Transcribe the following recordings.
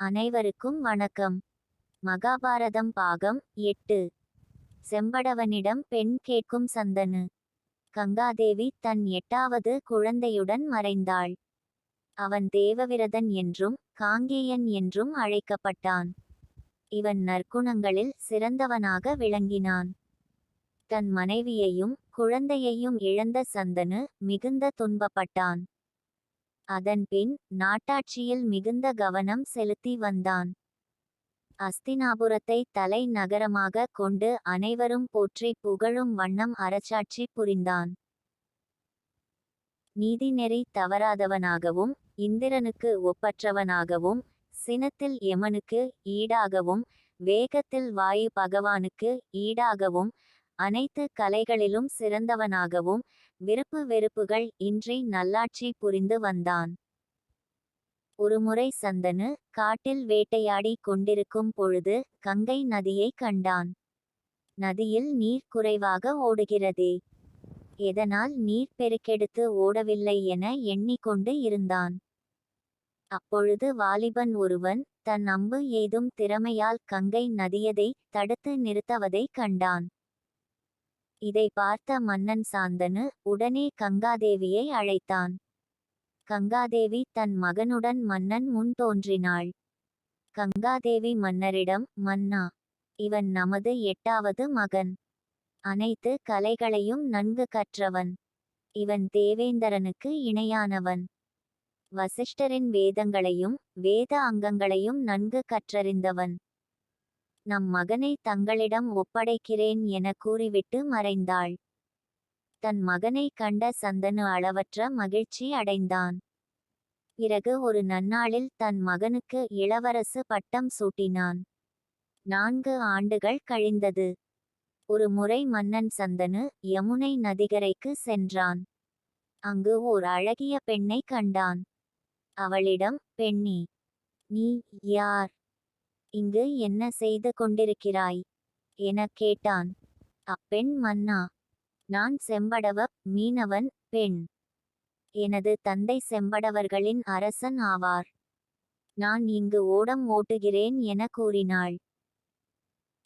அனைவருக்கும் வணக்கம். மகாபாரதம் பாகம் எட்டு. செம்படவனிடம் பெண் கேட்கும் சந்தனு. கங்காதேவி தன் எட்டாவது குழந்தையுடன் மறைந்தாள். அவன் தேவவிரதன் என்றும் காங்கேயன் என்றும் அழைக்கப்பட்டான். இவன் நற்குணங்களில் சிறந்தவனாக விளங்கினான். தன் மனைவியையும் குழந்தையையும் இழந்த சந்தனு மிகுந்த துன்பப்பட்டான். அதன்பின் நாட்டாட்சியில் மிகுந்த கவனம் செலுத்தி வந்தான். அஸ்தினாபுரத்தை தலை நகரமாக கொண்டு அனைவரும் போற்றி புகழும் வண்ணம் அரசாட்சி புரிந்தான். நீதிநெறி தவறாதவனாகவும் இந்திரனுக்கு ஒப்பற்றவனாகவும் சினத்தில் யமனுக்கு ஈடாகவும் வேகத்தில் வாயு பகவானுக்கு ஈடாகவும் அனைத்து கலைகளிலும் சிறந்தவனாகவும் விருப்பு வெறுப்புகள் இன்றி நல்லாட்சி புரிந்து வந்தான். ஒருமுறை சந்தனு காட்டில் வேட்டையாடி கொண்டிருக்கும் பொழுது கங்கை நதியை கண்டான். நதியில் நீர் குறைவாக ஓடுகிறதே. எதனால் நீர் பெருக்கெடுத்து ஓடவில்லை என எண்ணிக்கொண்டு இருந்தான். அப்பொழுது வாலிபன் ஒருவன் தன் அம்பு ஏதும் திறமையால் கங்கை நதியதை தடுத்து நிறுத்தவதை கண்டான். இதை பார்த்த மன்னன் சாந்தனு உடனே கங்காதேவியை அழைத்தான். கங்காதேவி தன் மகனுடன் மன்னன் முன் தோன்றினாள். கங்காதேவி மன்னரிடம் மன்னா இவன் நமது எட்டாவது மகன். அனைத்து கலைகளையும் நன்கு கற்றவன். இவன் தேவேந்தரனுக்கு இணையானவன். வசிஷ்டரின் வேதங்களையும் வேத அங்கங்களையும் நன்கு கற்றறிந்தவன். நம் மகனை தங்களிடம் ஒப்படைக்கிறேன் என கூறிவிட்டு மறைந்தாள். தன் மகனை கண்ட சந்தனு அளவற்ற மகிழ்ச்சி அடைந்தான். பிறகு ஒரு நன்னாளில் தன் மகனுக்கு இளவரசு பட்டம் சூட்டினான். நான்கு ஆண்டுகள் கழிந்தது. ஒரு முறை மன்னன் சந்தனு யமுனை நதிகரைக்கு சென்றான். அங்கு ஓர் அழகிய பெண்ணை கண்டான். அவளிடம் பெண்ணி நீ யார்? இங்கு என்ன செய்து கொண்டிருக்கிறாய்? எனக் கேட்டான். அப்பெண் மன்னா நான் செம்படவ மீனவன் பெண். எனது தந்தை செம்படவர்களின் அரசன் ஆவார். நான் இங்கு ஓடம் ஓட்டுகிறேன் என கூறினாள்.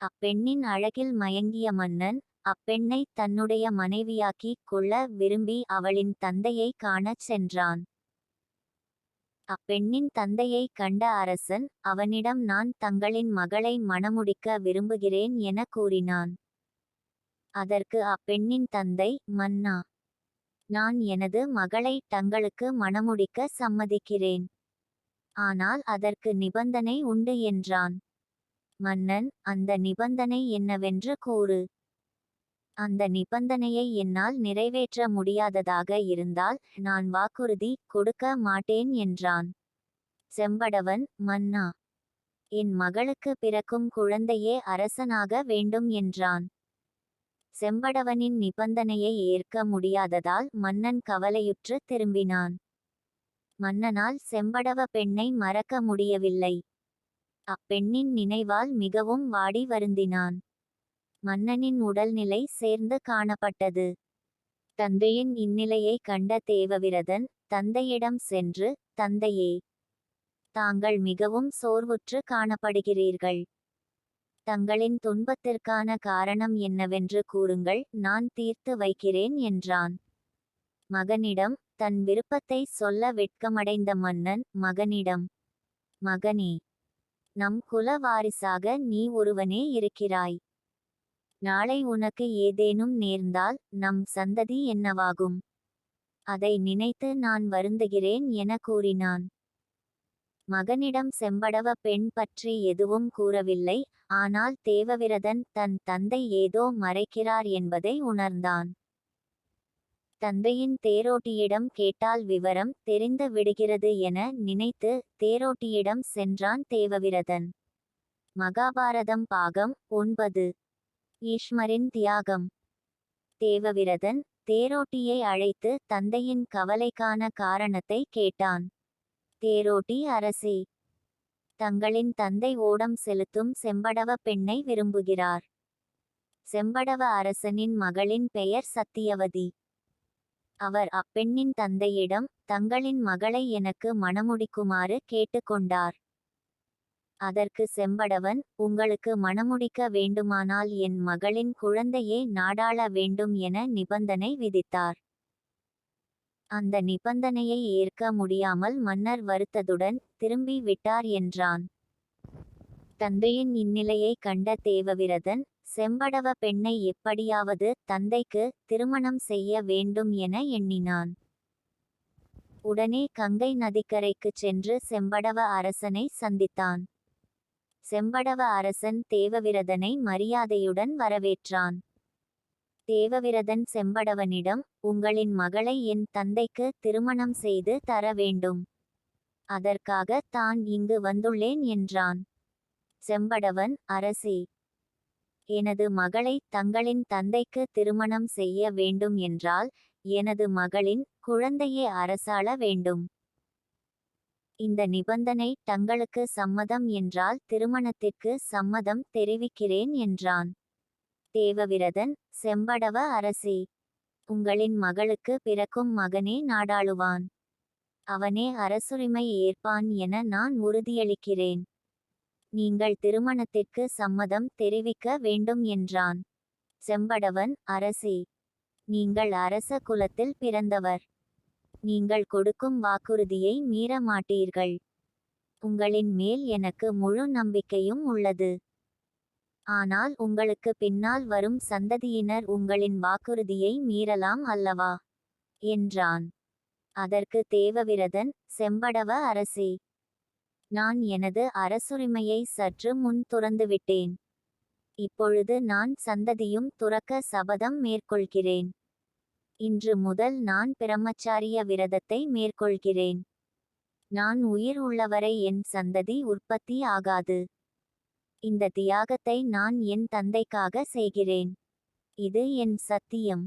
அப்பெண்ணின் அழகில் மயங்கிய மன்னன் அப்பெண்ணை தன்னுடைய மனைவியாக்கிக் கொள்ள விரும்பி அவளின் தந்தையை காணச் சென்றான். அப்பெண்ணின் தந்தையை கண்ட அரசன் அவனிடம் நான் தங்களின் மகளை மணமுடிக்க விரும்புகிறேன் என கூறினான். அதற்கு அப்பெண்ணின் தந்தை மன்னா நான் எனது மகளை தங்களுக்கு மணமுடிக்க சம்மதிக்கிறேன். ஆனால் அதற்கு நிபந்தனை உண்டு என்றான். மன்னன் அந்த நிபந்தனை என்னவென்று கூறு. அந்த நிபந்தனையை என்னால் நிறைவேற்ற முடியாததாக இருந்தால் நான் வாக்குறுதி கொடுக்க மாட்டேன் என்றான். செம்படவன் மன்னா என் மகளுக்கு பிறக்கும் குழந்தையே அரசனாக வேண்டும் என்றான். செம்படவனின் நிபந்தனையை ஏற்க முடியாததால் மன்னன் கவலையுற்று திரும்பினான். மன்னனால் செம்படவ பெண்ணை மறக்க முடியவில்லை. அப்பெண்ணின் நினைவால் மிகவும் வாடி வருந்தினான். மன்னனின் உடல்நிலை சேர்ந்து காணப்பட்டது. தந்தையின் இந்நிலையை கண்ட தேவவிரதன் தந்தையிடம் சென்று தந்தையே தாங்கள் மிகவும் சோர்வுற்று காணப்படுகிறீர்கள். தங்களின் துன்பத்திற்கான காரணம் என்னவென்று கூறுங்கள் நான் தீர்த்து வைக்கிறேன் என்றான். மகனிடம் தன் விருப்பத்தை சொல்ல வெட்கமடைந்த மன்னன் மகனிடம் மகனே நம் குல வாரிசாக நீ ஒருவனே இருக்கிறாய். நாளை உனக்கு ஏதேனும் நேர்ந்தால் நம் சந்ததி என்னவாகும்? அதை நினைத்து நான் வருந்துகிறேன் என கூறினான். மகனிடம் செம்படவ பெண் பற்றி எதுவும் கூறவில்லை. ஆனால் தேவவிரதன் தன் தந்தை ஏதோ மறைக்கிறார் என்பதை உணர்ந்தான். தந்தையின் தேரோட்டியிடம் கேட்டால் விவரம் தெரிந்து விடுகிறது என நினைத்து தேரோட்டியிடம் சென்றான் தேவவிரதன். மகாபாரதம் பாகம் ஒன்பது. ஈஸ்மரின் தியாகம். தேவவிரதன் தேரோட்டியை அழைத்து தந்தையின் கவலைக்கான காரணத்தை கேட்டான். தேரோட்டி அரசே. தங்களின் தந்தை ஓடம் செலுத்தும் செம்படவ பெண்ணை விரும்புகிறார். செம்படவ அரசனின் மகளின் பெயர் சத்தியவதி. அவர் அப்பெண்ணின் தந்தையிடம் தங்களின் மகளை எனக்கு மணமுடிக்குமாறு கேட்டுக்கொண்டார். அதற்கு செம்படவன் உங்களுக்கு மணமுடிக்க வேண்டுமானால் என் மகளின் குழந்தையே நாடாள வேண்டும் என நிபந்தனை விதித்தார் அந்த நிபந்தனையை ஏற்க முடியாமல் மன்னர் வருத்ததுடன் திரும்பி விட்டார் என்றான். தந்தையின் இந்நிலையை கண்ட தேவவிரதன் செம்படவ பெண்ணை எப்படியாவது தந்தைக்கு திருமணம் செய்ய வேண்டும் என எண்ணினான். உடனே கங்கை நதிக்கரைக்குச் சென்று செம்படவ அரசனை சந்தித்தான். செம்படவ அரசன் தேவவிரதனை மரியாதையுடன் வரவேற்றான். தேவவிரதன் செம்படவனிடம் உங்களின் மகளை என் தந்தைக்கு திருமணம் செய்து தர வேண்டும். அதற்காக தான் இங்கு வந்துள்ளேன் என்றான். செம்படவன் அரசி எனது மகளை தங்களின் தந்தைக்கு திருமணம் செய்ய வேண்டும் என்றால் எனது மகளின் குழந்தையே அரசாள வேண்டும். இந்த நிபந்தனை தங்களுக்கு சம்மதம் என்றால் திருமணத்திற்கு சம்மதம் தெரிவிக்கிறேன் என்றான். தேவவிரதன் செம்படவ அரசி உங்களின் மகளுக்கு பிறக்கும் மகனே நாடாளுவான். அவனே அரசுரிமை ஏற்பான் என நான் உறுதியளிக்கிறேன். நீங்கள் திருமணத்திற்கு சம்மதம் தெரிவிக்க வேண்டும் என்றான். செம்படவன் அரசி நீங்கள் அரச குலத்தில் பிறந்தவர். நீங்கள் கொடுக்கும் வாக்குறுதியை மீற மாட்டீர்கள் உங்களின் மேல் எனக்கு முழு நம்பிக்கையும் உள்ளது. ஆனால் உங்களுக்கு பின்னால் வரும் சந்ததியினர் உங்களின் வாக்குறுதியை மீறலாம் அல்லவா? என்றான். அதற்கு தேவவிரதன் செம்படவ அரசி நான் எனது அரசுரிமையை சற்று முன் துறந்துவிட்டேன். இப்பொழுது நான் சந்ததியும் துறக்க சபதம் மேற்கொள்கிறேன். இன்று முதல் நான் பிரம்மச்சாரிய விரதத்தை மேற்கொள்கிறேன். நான் உயிர் உள்ளவரை என் சந்ததி உற்பத்தி ஆகாது. இந்த தியாகத்தை நான் என் தந்தைக்காக செய்கிறேன். இது என் சத்தியம்.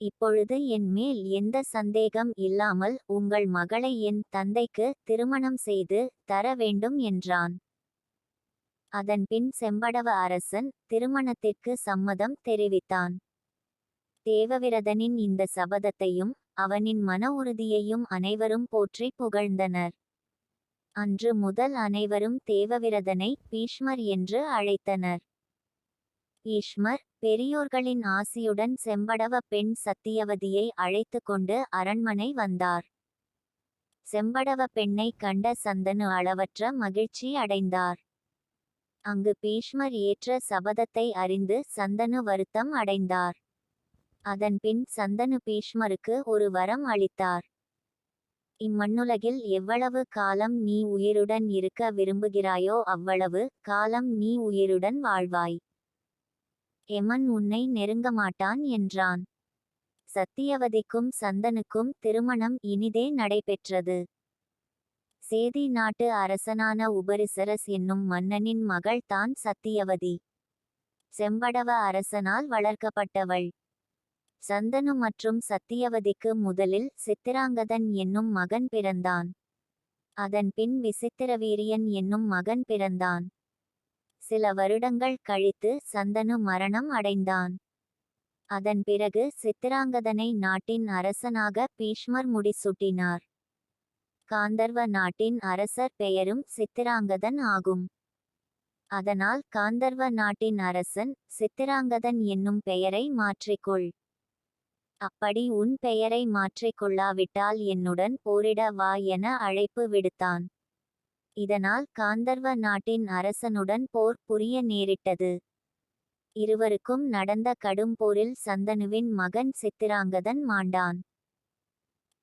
இப்பொழுது என் மேல் எந்த சந்தேகம் இல்லாமல் உங்கள் மகளை என் தந்தைக்கு திருமணம் செய்து தர வேண்டும் என்றான். அதன்பின் செம்படவ அரசன் திருமணத்திற்கு சம்மதம் தெரிவித்தான். தேவவிரதனின் இந்த சபதத்தையும் அவனின் மன உறுதியையும் அனைவரும் போற்றி புகழ்ந்தனர். அன்று முதல் அனைவரும் தேவவிரதனை பீஷ்மர் என்று அழைத்தனர். ஈஷ்மர் பெரியோர்களின் ஆசியுடன் செம்படவ பெண் சத்தியவதியை அழைத்து கொண்டு அரண்மனை வந்தார். செம்படவ பெண்ணை கண்ட சந்தனு அளவற்ற மகிழ்ச்சி அடைந்தார். அங்கு பீஷ்மர் ஏற்ற சபதத்தை அறிந்து சந்தனு வருத்தம் அடைந்தார். அதன்பின் சந்தனு பீஷ்மருக்கு ஒரு வரம் அளித்தார். இம்மண்ணுலகில் எவ்வளவு காலம் நீ உயிருடன் இருக்க விரும்புகிறாயோ அவ்வளவு காலம் நீ உயிருடன் வாழ்வாய். எமன் உன்னை நெருங்க மாட்டான் என்றான். சத்தியவதிக்கும் சந்தனுக்கும் திருமணம் இனிதே நடைபெற்றது. சேதி நாட்டு அரசனான உபரிசரஸ் என்னும் மன்னனின் மகள் தான் சத்தியவதி. செம்படவ அரசனால் வளர்க்கப்பட்டவள். சந்தனு மற்றும் சத்தியவதிக்கு முதலில் சித்திராங்கதன் என்னும் மகன் பிறந்தான். அதன் பின் விசித்திரவீரியன் என்னும் மகன் பிறந்தான். சில வருடங்கள் கழித்து சந்தனு மரணம் அடைந்தான். அதன் பிறகு சித்திராங்கதனை நாட்டின் அரசனாக பீஷ்மர் முடிசூட்டினார். காந்தர்வ நாட்டின் அரசர் பெயரும் சித்திராங்கதன் ஆகும். அதனால் காந்தர்வ நாட்டின் அரசன் சித்திராங்கதன் என்னும் பெயரை மாற்றிக்கொள். அப்படி உன் பெயரை மாற்றிக்கொள்ளாவிட்டால் என்னுடன் போரிட வா என அழைப்பு விடுத்தான். இதனால் காந்தர்வ நாட்டின் அரசனுடன் போர் புரிய நேரிட்டது. இருவருக்கும் நடந்த கடும் போரில் சந்தனுவின் மகன் சித்திராங்கதன் மாண்டான்.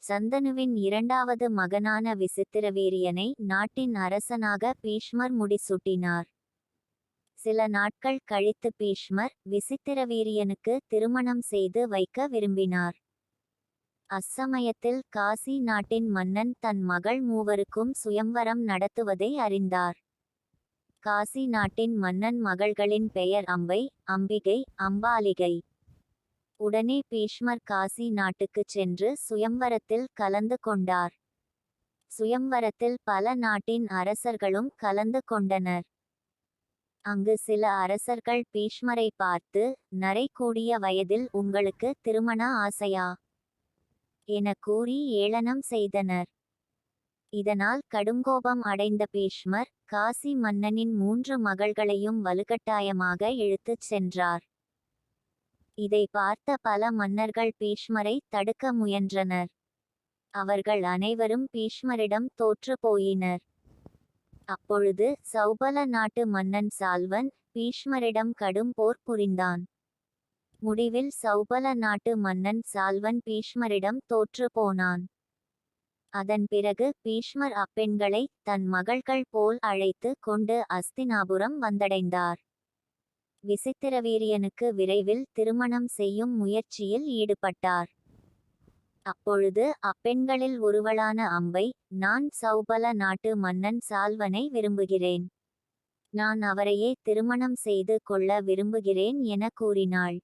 சந்தனுவின் இரண்டாவது மகனான விசித்திரவீரியனை நாட்டின் அரசனாக பீஷ்மர் முடிசூட்டினார். சில நாட்கள் கழித்து பீஷ்மர் விசித்திரவீரியனுக்கு திருமணம் செய்து வைக்க விரும்பினார். அச்சமயத்தில் காசி நாட்டின் மன்னன் தன் மகள் மூவருக்கும் சுயம்வரம் நடத்துவதை அறிந்தார். காசி நாட்டின் மன்னன் மகள்களின் பெயர் அம்பை அம்பிகை அம்பாலிகை. உடனே பீஷ்மர் காசி நாட்டுக்குச் சென்று சுயம்வரத்தில் கலந்து கொண்டார். சுயம்வரத்தில் பல நாட்டின் அரசர்களும் கலந்து கொண்டனர். அங்கு சில அரசர்கள் பீஷ்மரை பார்த்து நரை கூடிய வயதில் உங்களுக்கு திருமண ஆசையா என கூறி ஏளனம் செய்தனர். இதனால் கடுங்கோபம் அடைந்த பீஷ்மர் காசி மன்னனின் மூன்று மகள்களையும் வலுக்கட்டாயமாக இழுத்துச் சென்றார். இதை பார்த்த பல மன்னர்கள் பீஷ்மரை தடுக்க முயன்றனர். அவர்கள் அனைவரும் பீஷ்மரிடம் தோற்று போயினர். அப்பொழுது சௌபல நாட்டு மன்னன் சால்வன் பீஷ்மரிடம் கடும் போர் புரிந்தான். முடிவில் சௌபல நாட்டு மன்னன் சால்வன் பீஷ்மரிடம் தோற்று போனான். அதன் பிறகு பீஷ்மர் அப்பெண்களை தன் மகள்கள் போல் அழைத்து கொண்டு அஸ்தினாபுரம் வந்தடைந்தார். விசித்திரவீரியனுக்கு விரைவில் திருமணம் செய்யும் முயற்சியில் ஈடுபட்டார். அப்பொழுது அப்பெண்களில் ஒருவளான அம்பை நான் சௌபல நாட்டு மன்னன் சால்வனை விரும்புகிறேன். நான் அவரையே திருமணம் செய்து கொள்ள விரும்புகிறேன் என கூறினாள்.